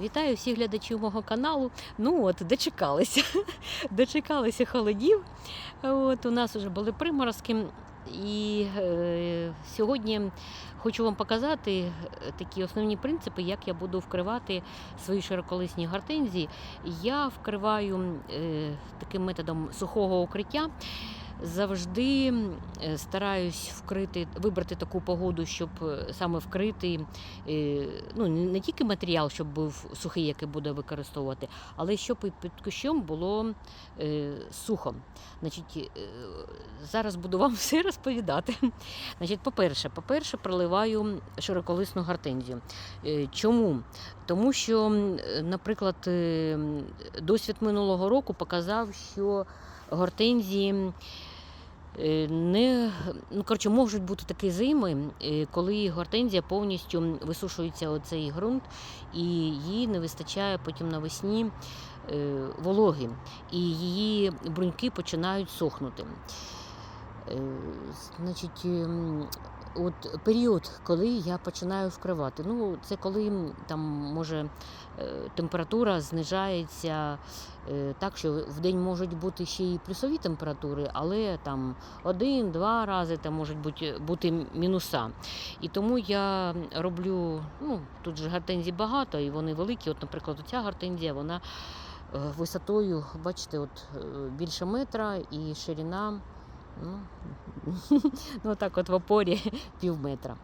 Вітаю всіх глядачів мого каналу. Ну от, дочекалися. Дочекалися холодів. От, у нас вже були приморозки. І е, сьогодні хочу вам показати е, такі основні принципи, як я буду вкривати свої широколисні гортензії. Я вкриваю е, таким методом сухого укриття. Завжди е, стараюсь вкрити, вибрати таку погоду, щоб е, саме вкрити е, ну, не тільки матеріал, щоб був сухий, який буде використовувати, але щоб і під кущом було сухо. Значить, зараз буду вам все розповідати. Значить, по-перше, по-перше, проливаю широколисну гортензію. Чому? Тому що, наприклад, досвід минулого року показав, що гортензії. Е, Не, ну, коротше, можуть бути такі зими, е, коли гортензія повністю висушується оцей ґрунт, і їй не вистачає потім навесні е, вологи, і її бруньки починають сохнути. Значить, ем, от період, коли я починаю вкривати. Ну, це коли там може е, температура знижається е, так, що в день можуть бути ще й плюсові температури, але там один-два рази там можуть бути, бути мінуса. І тому я роблю, ну, тут же гортензій багато, і вони великі. От, наприклад, ця гортензія, вона е, висотою, бачите, от більше метра і ширина. Ну, ну так от в опорі пів метра.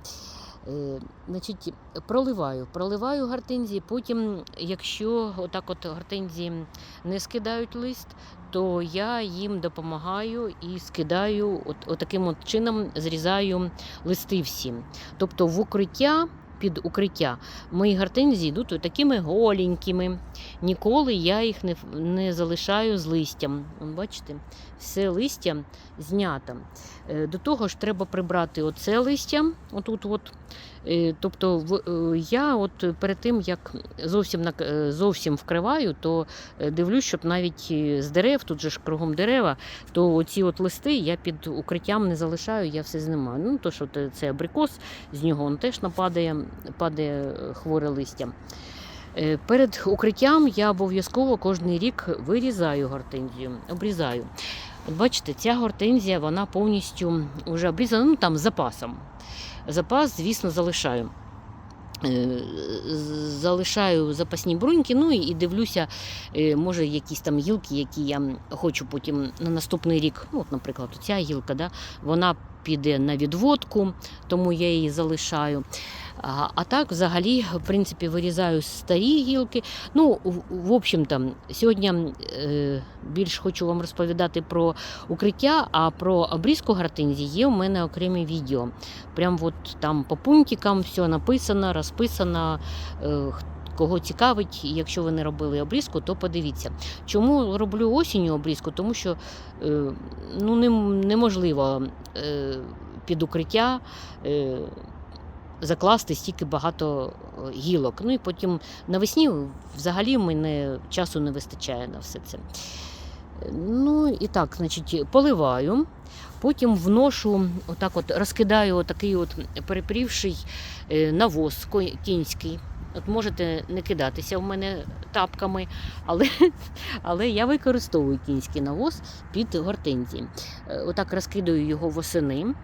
Е, значить, проливаю, проливаю гортензії. Потім, якщо отак от гортензії не скидають лист, то я їм допомагаю і скидаю, от, отаким от чином зрізаю листи всі. Тобто в укриття. Під укриття мої гортензії йдуть такими голенькими. Ніколи я їх не, не залишаю з листям. Бачите, все листя знято. Е, До того ж, треба прибрати оце листя. Отут от. Е, Тобто, е, я от перед тим, як зовсім е, зовсім вкриваю, то е, дивлюсь, щоб навіть е, з дерев, тут же ж кругом дерева, то оці от листи я під укриттям не залишаю, я все знімаю. Ну, то що це абрикос, з нього он теж нападає, падає е, хворе листя. Е, Перед укриттям я обов'язково кожен рік вирізаю гортензію, обрізаю. Бачите, ця гортензія вона повністю вже обрізана, ну там з запасом. Запас, звісно, залишаю. Е, Залишаю запасні бруньки, ну і дивлюся, е, може, якісь там гілки, які я хочу потім на наступний рік. Ну, от, наприклад, ця гілка, да, вона піде на відводку, тому я її залишаю. А, так, взагалі, в принципі, вирізаю старі гілки. Ну, в, в общем-то, сьогодні е, більш хочу вам розповідати про укриття, а про обрізку гортензії є у мене окремі відео. Прям от там по пунктикам все написано, розписано. Е, Кого цікавить, якщо ви не робили обрізку, то подивіться. Чому роблю осінню обрізку? Тому що е, ну, неможливо е, під укриття е, закласти стільки багато гілок. Ну і потім навесні взагалі мене часу не вистачає на все це. Ну і так, значить, поливаю. Потім вношу, отак от розкидаю такий от перепрівший навоз кінський. От можете не кидатися в мене тапками, але, але я використовую кінський навоз під гортензії. Е, Отак розкидаю його восени.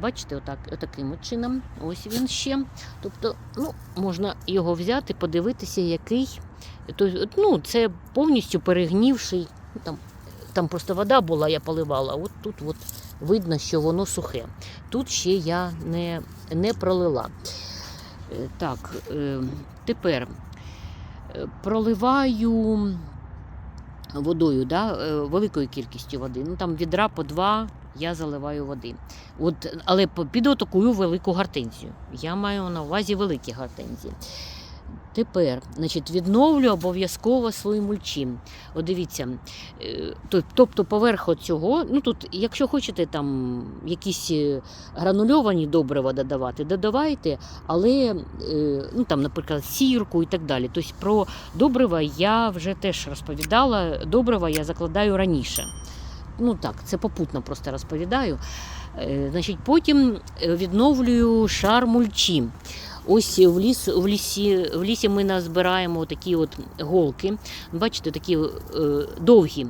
Бачите, отак, отаким от чином. Ось він ще. Тобто, ну, можна його взяти, подивитися, який. Тобто, ну, це повністю перегнівший. ну, Там, там просто вода була, я поливала. От тут от видно, що воно сухе. Тут ще я не, не пролила. Е, Так, е, тепер е, проливаю водою, да, великою кількістю води. Ну там відра по два я заливаю води. От, але під отакую велику гортензію. Я маю на увазі великі гортензії. Тепер, значить, відновлю обов'язково свої мульчі. От дивіться, е, тобто поверх цього, ну тут, якщо хочете там якісь е, гранульовані добрива додавати, додавайте, але е, ну там, наприклад, сірку і так далі. Тобто про добрива я вже теж розповідала. Добрива я закладаю раніше. Ну так, це попутно просто розповідаю. Значить, потім відновлюю шар мульчі. Ось в, ліс, в, лісі, в лісі ми назбираємо такі от голки. Бачите, такі е, довгі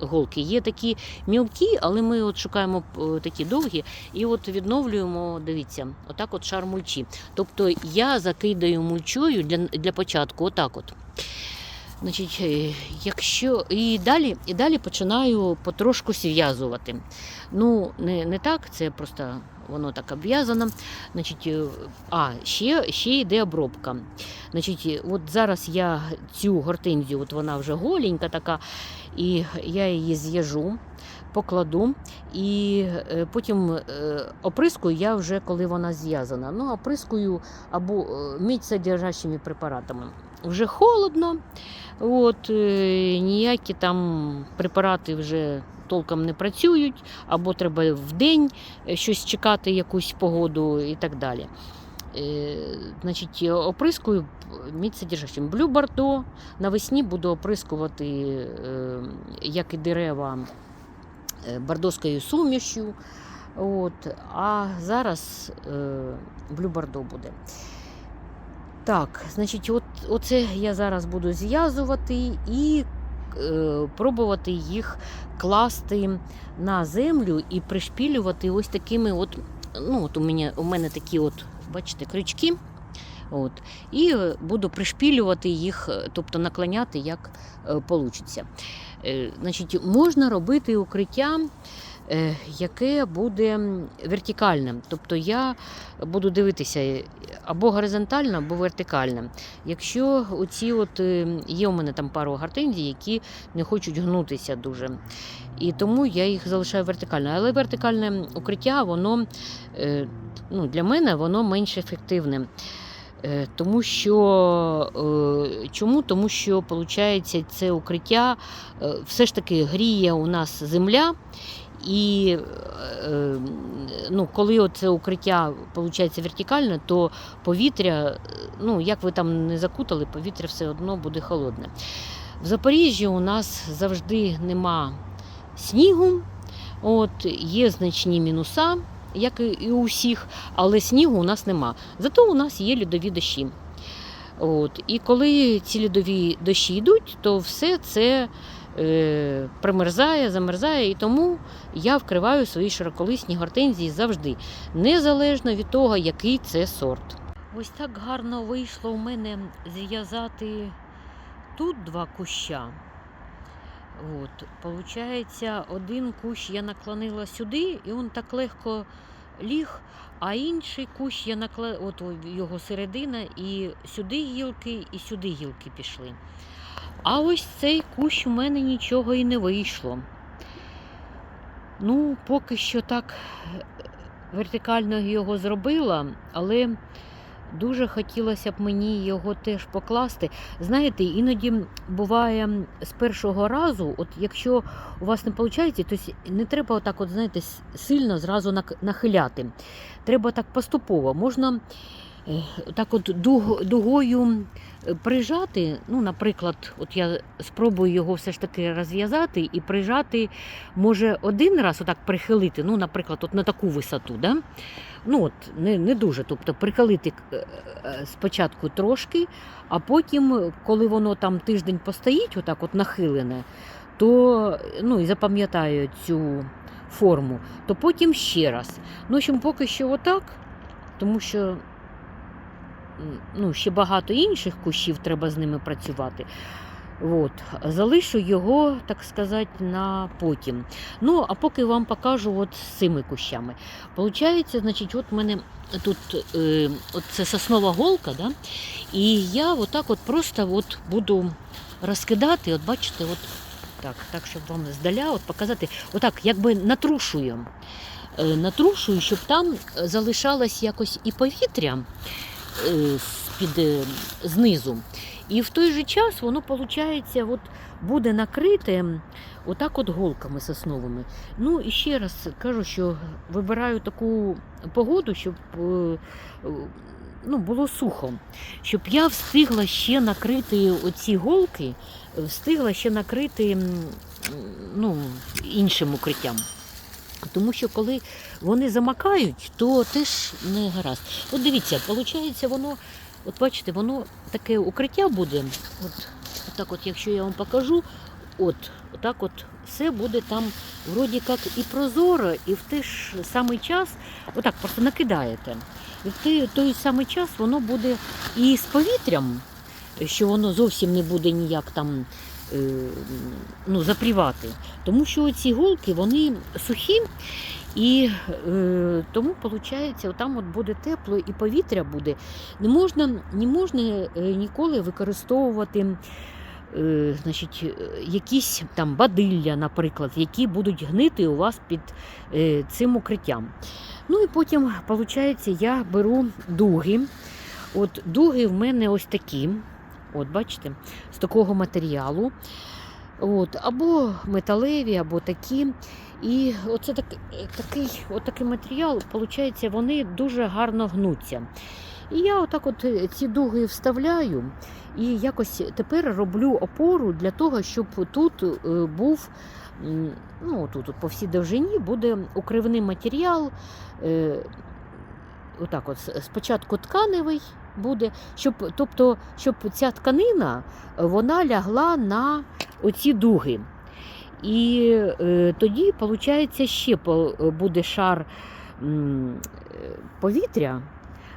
голки. Є такі мілкі, але ми от шукаємо е, такі довгі і от відновлюємо, дивіться, отак от шар мульчі. Тобто я закидаю мульчою для, для початку, отак от. Значить, е, якщо і далі, і далі починаю потрошку зв'язувати. Ну, не, не так, це просто воно так обв'язано. Значить, е, а, ще, ще йде обробка. Значить, е, от зараз я цю гортензію, от вона вже голенька така, і я її з'їжу, покладу, і е, потім оприскую я вже коли вона зв'язана. Ну, оприскую або мідь-содержащими препаратами. Вже холодно, от, ніякі там препарати вже толком не працюють, або треба в день е, щось чекати, якусь погоду і так далі. Е, значить, оприскую мідсодержащим. Блю Бардо навесні буду оприскувати, е, як і дерева, бордоською сумішю. От, а зараз Блю Бардо буде. Так, значить, от, оце я зараз буду зв'язувати і пробувати їх класти на землю і пришпілювати ось такими от. Ну, от у мене, у мене такі от, бачите, крючки. От, і е, буду пришпілювати їх, е, тобто наклоняти, як вийде. Е, значить, можна робити укриття, е, яке буде вертикальним. Тобто я буду дивитися е, або горизонтально, або вертикально. Якщо оці от, е, є у мене там пару гортензій, які не хочуть гнутися дуже. І тому я їх залишаю вертикально. Але вертикальне укриття, воно е, ну, для мене воно менш ефективне. Е, Тому що е, чому? Тому що виходить, це укриття е, все ж таки гріє у нас земля. І е, ну, коли це укриття виходить вертикальне, то повітря, ну як ви там не закутали, повітря все одно буде холодне. В Запоріжжі у нас завжди нема снігу, от, є значні мінуса, як і- у всіх, але снігу у нас нема. Зато у нас є льодові дощі. От, і коли ці льодові дощі йдуть, то все це примерзає, замерзає, і тому я вкриваю свої широколисні гортензії завжди, незалежно від того, який це сорт. Ось так гарно вийшло у мене зв'язати тут два куща. От, получається, один кущ я наклонила сюди, і він так легко ліг, а інший кущ я накла... от його середина, і сюди гілки, і сюди гілки пішли. А ось цей кущ у мене нічого і не вийшло. Ну, поки що так е, вертикально його зробила, але дуже хотілося б мені його теж покласти. Знаєте, іноді буває з першого разу, от якщо у вас не виходить, то не треба отак, от, знаєте, сильно зразу нахиляти. Треба так поступово. Можна так от дугою е, прижати. Ну, наприклад, от я спробую його все ж таки розв'язати і прижати, може, один раз отак прихилити, ну, наприклад, от на таку висоту. Да? Ну, от, не, не дуже. Тобто прихилити е, е, спочатку трошки, а потім, коли воно там тиждень постоїть, отак от нахилене, то ну, і запам'ятаю цю форму, то потім ще раз. Ну, в общем, поки що отак, тому що ну, ще багато інших кущів треба з ними працювати. От, залишу його, так сказати, на потім. Ну, а поки вам покажу от з цими кущами. Получається, значить, от в мене тут е, от це соснова голка, да? і я отак от просто от буду розкидати, от бачите, от так, так, щоб вам здаля от показати, отак, якби натрушую. Е, натрушую, щоб там залишалось якось і повітря з-під е, знизу. І в той же час воно, виходить, от буде накрите отак от голками сосновими. Ну і ще раз кажу, що вибираю таку погоду, щоб е, е, ну, було сухо, щоб я встигла ще накрити оці голки, е, встигла ще накрити ну, іншим укриттям. Тому що коли вони замакають, то теж не гаразд. От дивіться, виходить, воно, от бачите, воно таке укриття буде. От, так от, якщо я вам покажу, от, отак от все буде там вроді як і прозоро, і в той ж самий час, отак просто накидаєте. І в той, той самий час воно буде і з повітрям, що воно зовсім не буде ніяк там ну, запрівати. Тому що ці голки вони сухі, і е, тому виходить, там от буде тепло і повітря буде. Не можна, не можна е, ніколи використовувати. е, Значить, е, якісь там бадилля, наприклад, які будуть гнити у вас під е, цим укриттям. Ну і потім, виходить, я беру дуги. От дуги в мене ось такі. От, бачите, з такого матеріалу. От, або металеві, або такі. І оце так, такий, от такий матеріал, виходить, вони дуже гарно гнуться. І я отак от е, ці дуги вставляю і якось тепер роблю опору для того, щоб тут е, був, ну тут по всій довжині буде укривний матеріал. е, Отак от, спочатку тканевий буде, щоб, тобто, щоб ця тканина е, вона лягла на оці дуги. І е, тоді, виходить, ще буде шар е, повітря.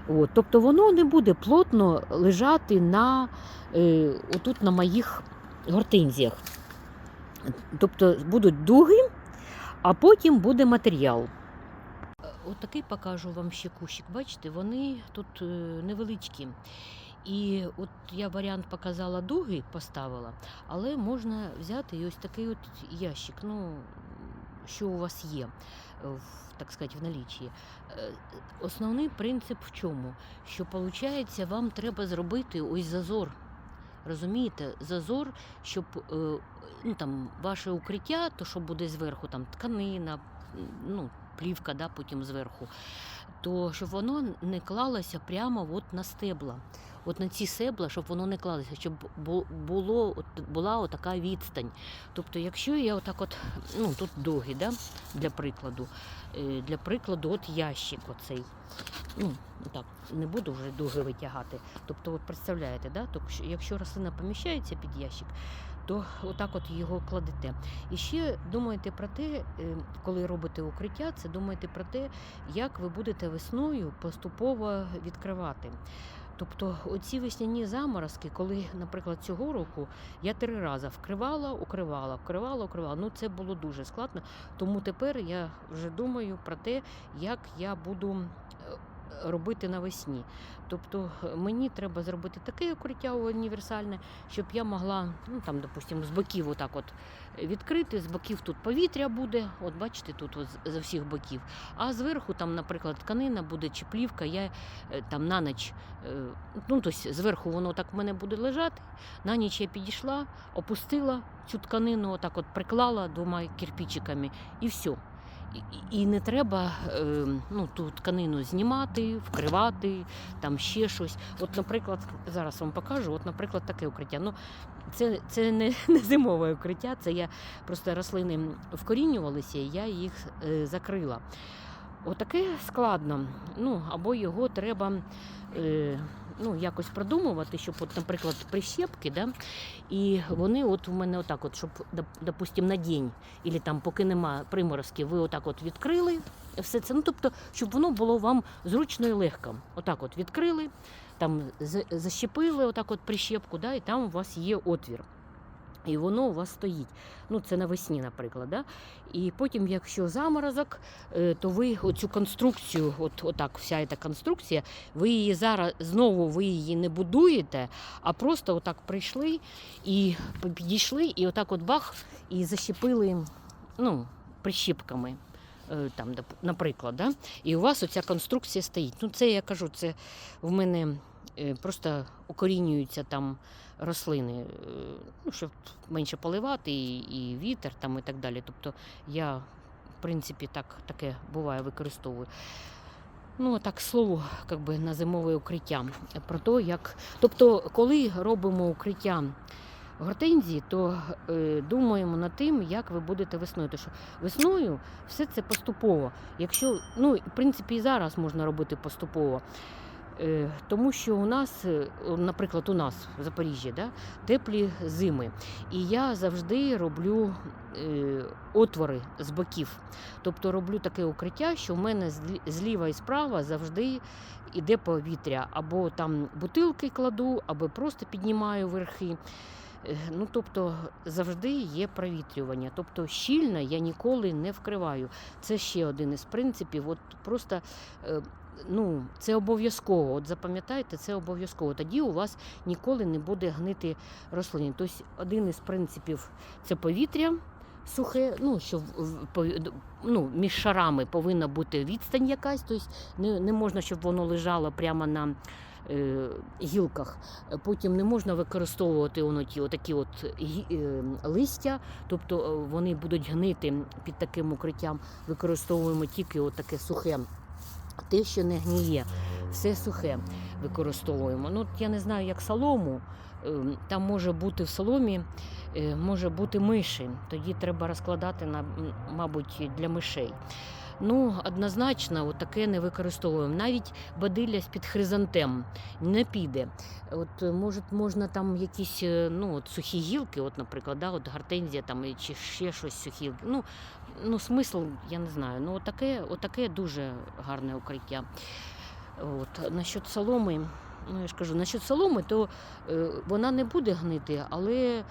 От, тобто воно не буде плотно лежати на, е, отут на моїх гортинзіях. Тобто будуть дуги, а потім буде матеріал. От такий покажу вам ще кущик. Бачите, вони тут е, невеличкі. І от я варіант показала дуги, поставила, але можна взяти ось такий от ящик, ну, що у вас є, е, в, так сказати, в налічі. Е, Основний принцип в чому? Що виходить, вам треба зробити ось зазор. Розумієте, зазор, щоб ну, там, ваше укриття, то що буде зверху, там тканина, ну, плівка, да, потім зверху, то щоб воно не клалося прямо от на стебла. От на ці стебла, щоб воно не клалося, щоб було, от, була отака відстань. Тобто, якщо я отак от, ну тут доги, да, для прикладу, е, для прикладу, от ящик оцей. Ну, так, не буду вже дуги витягати. Тобто, от представляєте, да? тобто, якщо рослина поміщається під ящик, то отак от його кладете. І ще думайте про те, е, коли робите укриття, це думайте про те, як ви будете весною поступово відкривати. Тобто оці весняні заморозки, коли, наприклад, цього року я три рази вкривала, укривала, вкривала, укривала. Ну це було дуже складно. Тому тепер я вже думаю про те, як я буду робити навесні. Тобто е, мені треба зробити таке укриття універсальне, щоб я могла, ну там, допустимо, з боків отак от відкрити, з боків тут повітря буде, от бачите, тут от з- за всіх боків. А зверху, там, наприклад, тканина буде чи плівка, я е, там на ніч, е, ну тобто зверху воно так в мене буде лежати. На ніч я підійшла, опустила цю тканину, отак от приклала двома кирпичиками і все. І, не треба е, ну, ту тканину знімати, вкривати, там ще щось. От, наприклад, зараз вам покажу, от, наприклад, таке укриття. Ну, це, це не, не зимове укриття, це я просто рослини вкорінювалися, і я їх е, закрила. Отаке складно. Ну, або його треба е, ну, якось продумувати, щоб, от, наприклад, прищепки, да, і вони от у мене отак, от, щоб, допустим, на день, або там, поки нема приморозків, ви отак от відкрили все це. Ну, тобто, щоб воно було вам зручно і легко. Отак от відкрили, там защепили отак от прищепку, да, і там у вас є отвір. І воно у вас стоїть. Ну, це навесні, наприклад. Да? І потім, якщо заморозок, е, то ви оцю конструкцію, от отак, вся ця конструкція, ви її зараз знову ви її не будуєте, а просто отак прийшли і підійшли, і отак от бах, і защепили ну, прищіпками. е, Там, наприклад, да? і у вас оця конструкція стоїть. Ну, це я кажу, це в мене просто укорінюються там рослини, е, ну, щоб менше поливати, і, і вітер там і так далі. Тобто я, в принципі, так, таке буває, використовую. Ну, так слово, як би, на зимове укриття. Про те, як... Тобто, коли робимо укриття гортензії, то е, думаємо над тим, як ви будете весною. Тому що весною все це поступово. Якщо, ну, в принципі, і зараз можна робити поступово. Е, Тому що у нас, е, наприклад, у нас в Запоріжжі да, теплі зими. І я завжди роблю е, отвори з боків. Тобто роблю таке укриття, що в мене зліва і справа завжди йде повітря. Або там бутилки кладу, або просто піднімаю верхи. Ну, тобто завжди є провітрювання. Тобто щільно я ніколи не вкриваю. Це ще один із принципів. От просто ну, це обов'язково. От запам'ятайте, це обов'язково. Тоді у вас ніколи не буде гнити рослини. Тобто один із принципів це повітря. Сухе, ну що ну, між шарами повинна бути відстань якась, тобто не, не можна, щоб воно лежало прямо на е, гілках. Потім не можна використовувати воно ті отакі от е, листя, тобто е, вони будуть гнити під таким укриттям. Використовуємо тільки таке сухе. Те, що не гніє, все сухе використовуємо. Ну, я не знаю, як солому. ем, Там може бути в соломі, е, може бути миші. Тоді треба розкладати на, мабуть, для мишей. Ну, однозначно, от таке не використовуємо. Навіть бадилля з-під хризантем не піде. От е, може, можна там якісь е, ну, от сухі гілки, от, наприклад, да, от гортензія там, чи ще щось сухі. Ну, ну, смисл, я не знаю. Ну, отаке, отаке дуже гарне укриття. От. Насчет соломи, ну я ж кажу, насчет соломи, то е, вона не буде гнити, але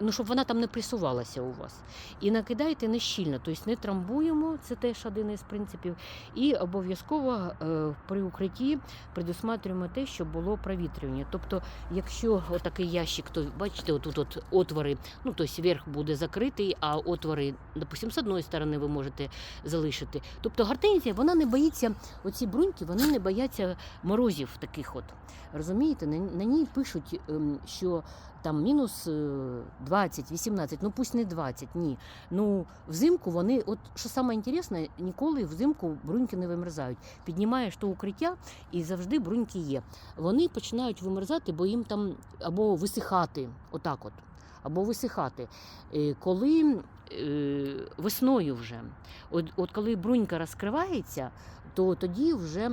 ну, щоб вона там не присувалася у вас. І накидайте не щільно, тобто не трамбуємо, це теж один із принципів. І обов'язково е, при укритті предусматрюємо те, щоб було провітрювання. Тобто, якщо отакий ящик, то бачите, отут от отвори, ну тобто верх буде закритий, а отвори, допустим, з одної сторони ви можете залишити. Тобто гортензія, вона не боїться, оці бруньки, вони не бояться морозів таких от. Розумієте, на, на ній пишуть, ем, що там мінус е, 20, 18, ну пусть не 20, ні. Ну, взимку вони, от що саме інтересне, ніколи взимку бруньки не вимерзають. Піднімаєш то укриття і завжди бруньки є. Вони починають вимерзати, бо їм там або висихати, отак от, або висихати. Е, Коли е, весною вже, от, от коли брунька розкривається, то тоді вже.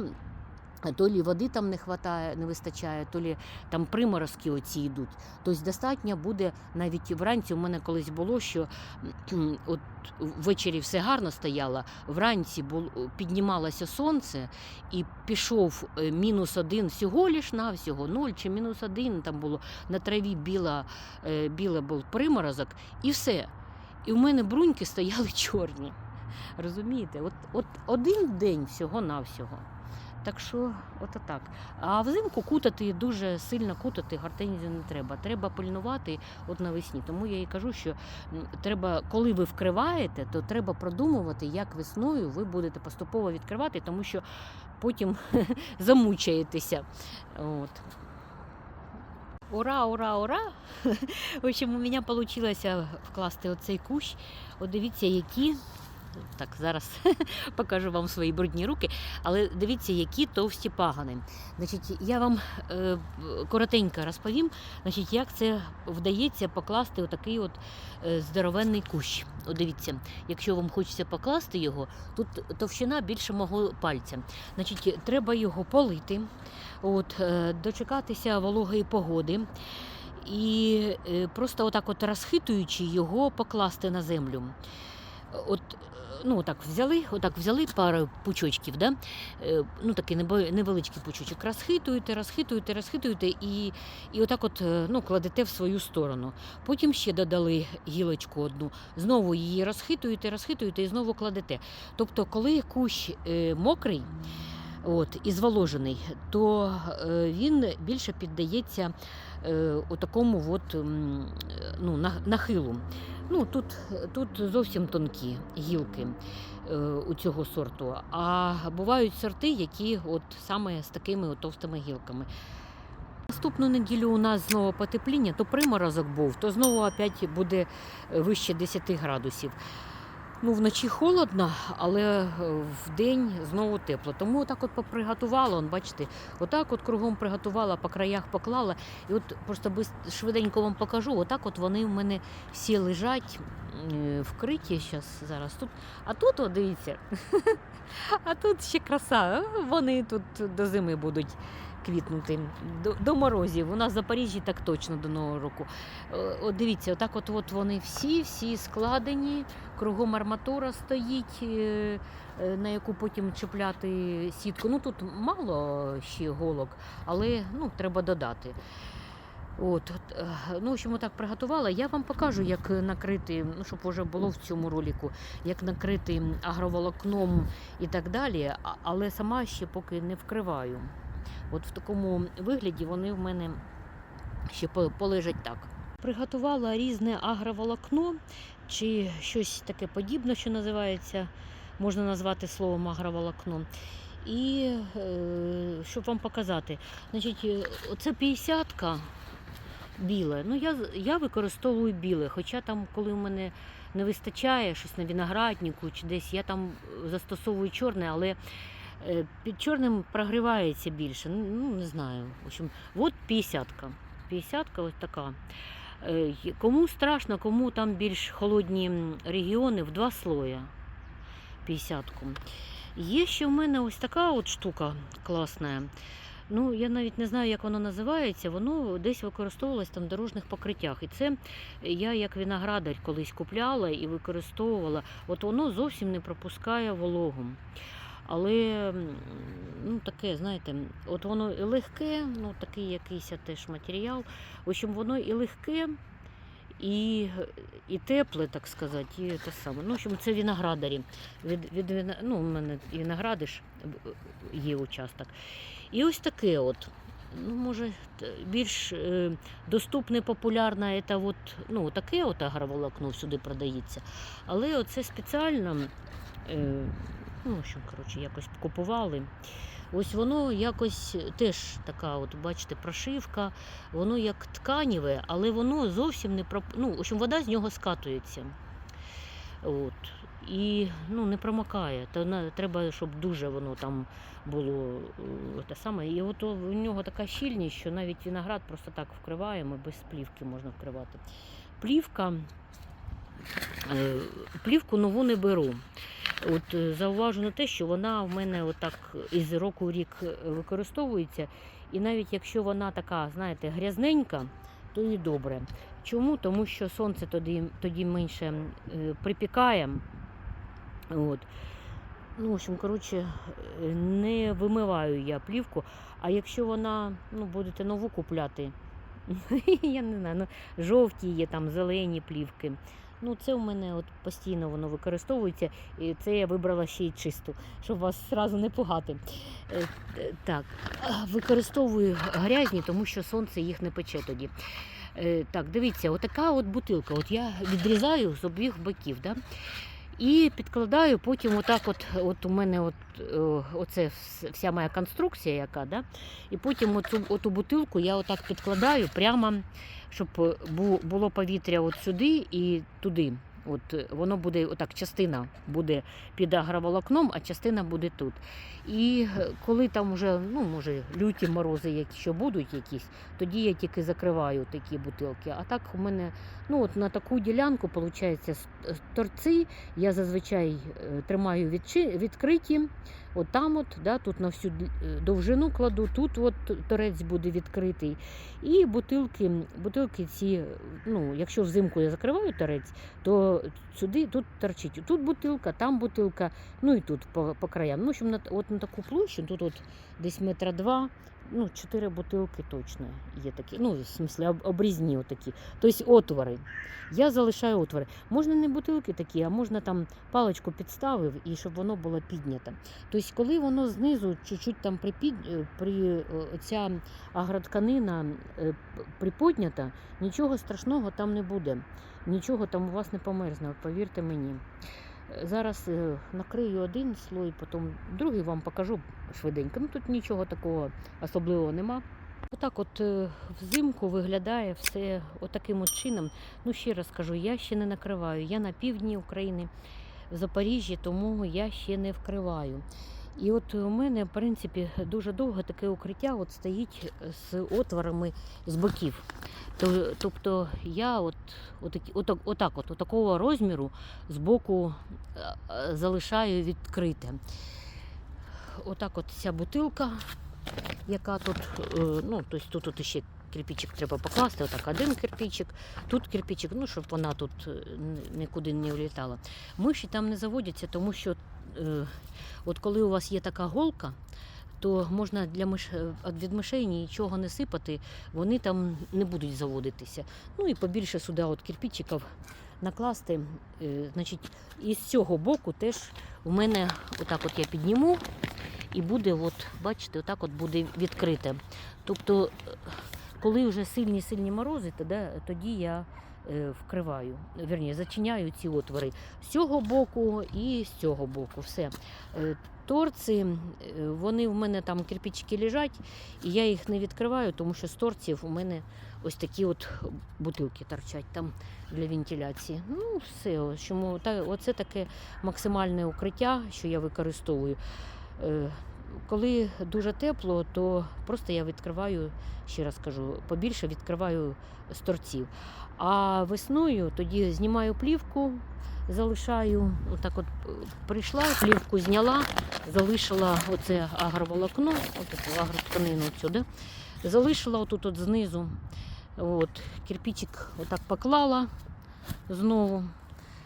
То лі води там не хватає, не вистачає, то лі там приморозки оці йдуть. Тобто достатньо буде навіть вранці. У мене колись було, що от ввечері все гарно стояло, вранці бул, піднімалося сонце і пішов е, мінус один всього лиш навсього, ноль чи мінус один там було на траві біла, е, біла був приморозок, і все. І в мене бруньки стояли чорні. Розумієте? От, от один день всього-навсього. Так що, от так. А взимку кутати дуже сильно кутати гортензію не треба. Треба пильнувати от навесні. Тому я і кажу, що треба, коли ви вкриваєте, то треба продумувати, як весною ви будете поступово відкривати, тому що потім замучаєтеся. От. Ура, ура, ура! В общем, у мене вийшло вкласти оцей кущ. От дивіться, які. Так, зараз покажу вам свої брудні руки. Але дивіться, які товсті пагани. Значить, я вам е, коротенько розповім, значить, як це вдається покласти отакий от е, здоровенний кущ. От дивіться, якщо вам хочеться покласти його, тут товщина більше мого пальця. Значить, треба його полити, от, е, дочекатися вологої погоди. І е, просто отак от розхитуючи його покласти на землю. От, ну, так взяли, отак взяли пару пучочків, да? Е, ну такий невеличкий пучочок, розхитуєте, розхитуєте, розхитуєте і, і отак от, е, ну, кладете в свою сторону. Потім ще додали гілочку одну, знову її розхитуєте, розхитуєте і знову кладете. Тобто, коли кущ е, мокрий, От, і зволожений, то він більше піддається е, такому от, е, ну, нахилу. Ну, тут, тут зовсім тонкі гілки е, у цього сорту. А бувають сорти, які от саме з такими товстими гілками. Наступну неділю у нас знову потепління, то приморозок був, то знову опять буде вище 10 градусів. Ну, вночі холодно, але в день знову тепло. Тому отак от поприготувала, он, бачите, отак от кругом приготувала, по краях поклала. І от просто швиденько вам покажу. Отак от вони в мене всі лежать е, вкриті зараз зараз тут. А тут, от, дивіться, а тут ще краса. Вони тут до зими будуть квітнути. До, до морозів. У нас в Запоріжжі так точно до Нового року. Е, От дивіться, отак от, от вони всі, всі складені, кругом арматура стоїть, е, е, на яку потім чіпляти сітку. Ну тут мало ще голок, але ну, треба додати. От, е, ну, в общем, так приготувала. Я вам покажу, як накрити, ну, щоб вже було в цьому ролику, як накрити агроволокном і так далі, але сама ще поки не вкриваю. От в такому вигляді вони в мене ще полежать так. Приготувала різне агроволокно чи щось таке подібне, що називається, можна назвати словом агроволокно. І е, щоб вам показати, значить, е, оце 50-ка біле. Ну, я, я використовую біле, хоча там, коли в мене не вистачає щось на винограднику чи десь, я там е, застосовую чорне, але е, під чорним прогрівається більше. Ну, не знаю. В общем, от 50-ка. 50-ка ось така. Е, Кому страшно, кому там більш холодні регіони, в два слоя 50-ку. Є ще в мене ось така от штука класна. Ну, я навіть не знаю, як воно називається. Воно десь використовувалось там в дорожніх покриттях. І це я як виноградар колись купляла і використовувала. От воно зовсім не пропускає вологу. Але ну, таке, знаєте, от воно і легке, ну такий якийсь теж матеріал. В общем, воно і легке, і, і тепле, так сказати, і те саме. Ну, в общем, це виноградарі. Від, від, ну, у мене виногради ж е, є участок. І ось таке от. Ну, може, більш е, доступне, популярне, це от, ну, таке от агроволокно всюди продається. Але оце спеціально, е, ну, в коротше, якось купували. Ось воно якось теж така, от бачите, прошивка, воно як тканіве, але воно зовсім не проп... ну, в общем, вода з нього скатується. От. І ну, не промокає. То треба, щоб дуже воно там було е, те саме. І от у нього така щільність, що навіть виноград просто так вкриваємо, без плівки можна вкривати. Плівка, плівку нову не беру. От е, зауважу на те, що вона в мене отак із року в рік е, використовується. І навіть якщо вона така, знаєте, грязненька, то і добре. Чому? Тому що сонце тоді, тоді менше е, припікає. От. Ну, в общем, коротше, е, не вимиваю я плівку. А якщо вона, ну, будете нову купляти, я не знаю, ну, жовті є, там, зелені плівки. Ну, це у мене от постійно воно використовується, і це я вибрала ще й чисту, щоб вас одразу не пугати. Е, Так, використовую грязні, тому що сонце їх не пече тоді. Е, Так, дивіться, отака от бутилка. От я відрізаю з обох боків. Да? І підкладаю потім отак, от, от у мене от, е, оце вся моя конструкція, яка, да? і потім оцю, оту бутилку я отак підкладаю прямо, щоб було повітря от сюди і туди. От е, воно буде, отак, частина буде під агроволокном, а частина буде тут. І е, коли там вже, ну, може, люті морози, якщо будуть якісь, тоді я тільки закриваю такі бутилки. А так у мене ну, от на таку ділянку, виходить, торці я зазвичай е, тримаю відкриті. От там, от, да, тут на всю е, довжину кладу, тут от торець буде відкритий. І бутилки, бутилки ці, ну, якщо взимку я закриваю торець, то сюди тут торчить. Тут бутилка, там бутилка, ну і тут по, по краям. Ну, в на, от на таку площу, тут от десь метра два, ну, чотири бутилки точно є такі. Ну, в смислі, обрізні отакі. Тобто отвори. Я залишаю отвори. Можна не бутилки такі, а можна там паличку підставив і щоб воно було піднято. Тобто, коли воно знизу чуть-чуть там припід, е, при оця агротканина е, приподнята, нічого страшного там не буде. Нічого там у вас не померзне, повірте мені. Е, Зараз е, накрию один слой, потім другий вам покажу швиденько. Ну тут нічого такого особливого нема. Отак, от е, взимку виглядає все отаким от чином. Ну, ще раз кажу, я ще не накриваю. Я на півдні України. в Запоріжжі, тому я ще не вкриваю. І от у мене, в принципі, дуже довго таке укриття от стоїть з отворами з боків. Тобто я от, отакі- отак, отак от, такого розміру з боку е, е, залишаю відкрите. Отак от ця бутилка, яка тут, е, ну, тобто тут, ще кирпичик треба покласти, отак один кирпичик, тут кирпичик, ну, щоб вона тут е, нікуди не влітала. Миші там не заводяться, тому що е, от коли у вас є така голка, то можна для миш... е, від мишей нічого не сипати, вони там не будуть заводитися. Ну і побільше сюди от кирпичиків накласти. Е, Значить, і з цього боку теж у мене отак от я підніму і буде, от, бачите, отак от буде відкрите. Тобто, е, коли вже сильні сильні морози, тоді, я е, вкриваю, верні, зачиняю ці отвори з цього боку і з цього боку. Все. Е, Торці, е, вони в мене там кирпичики лежать, і я їх не відкриваю, тому що з торців у мене ось такі от бутилки торчать там для вентиляції. Ну, все, чому та, оце таке максимальне укриття, що я використовую. Коли дуже тепло, то просто я відкриваю, ще раз кажу, побільше відкриваю з торців. А весною тоді знімаю плівку, залишаю, отак от е, прийшла, плівку зняла, залишила оце агроволокно, отаку агротканину цю, да? залишила отут от знизу. От, кирпичик отак поклала знову.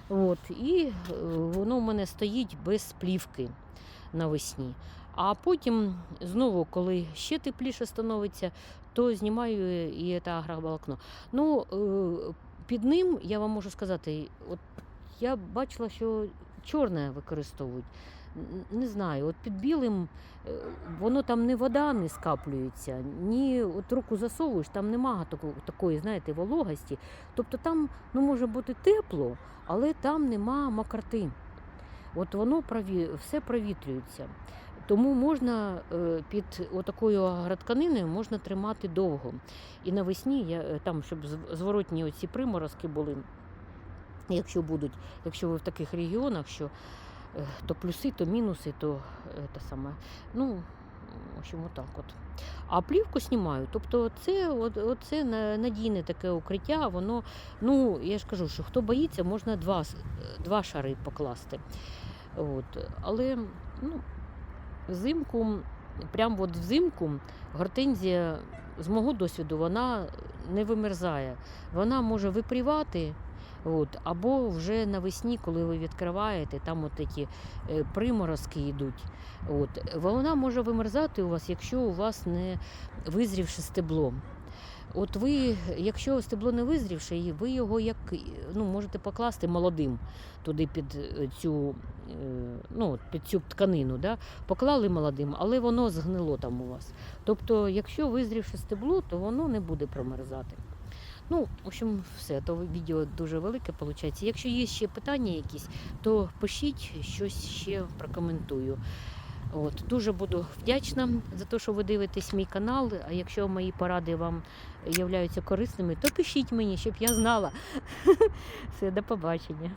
От, і е, воно в мене стоїть без плівки навесні. А потім знову, коли ще тепліше становиться, то знімаю і це агроволокно. Ну, е, під ним я вам можу сказати, от я бачила, що чорне використовують. Не знаю, от під білим е, воно там не вода не скаплюється, ні от руку засовуєш, там немає такої, знаєте, вологості. Тобто там ну, може бути тепло, але там нема мокроти. От воно все провітрюється. Тому можна е, під отакою агротканиною можна тримати довго. І навесні я е, там, щоб зворотні оці приморозки були, якщо будуть, якщо ви в таких регіонах, що е, то плюси, то мінуси, то те саме. Ну, в общем, отак от. А плівку знімаю. Тобто це, оце надійне таке укриття, воно, ну, я ж кажу, що хто боїться, можна два, два шари покласти. От. Але ну, взимку, прямо от взимку, гортензія, з мого досвіду, вона не вимерзає. Вона може випрівати. От, або вже навесні, коли ви відкриваєте, там от такі е, приморозки йдуть. От, вона може вимерзати у вас, якщо у вас не визрівши стебло. От ви, якщо стебло не визрівше, ви його як ну, можете покласти молодим туди під е, цю, е, ну, під цю тканину, да? поклали молодим, але воно згнило там у вас. Тобто, якщо визрівше стебло, то воно не буде промерзати. Ну, в общем, все, то відео дуже велике виходить. Якщо є ще питання якісь, то пишіть щось ще прокоментую. От, дуже буду вдячна за те, що ви дивитесь мій канал. А якщо мої поради вам являються корисними, то пишіть мені, щоб я знала. Все, до побачення.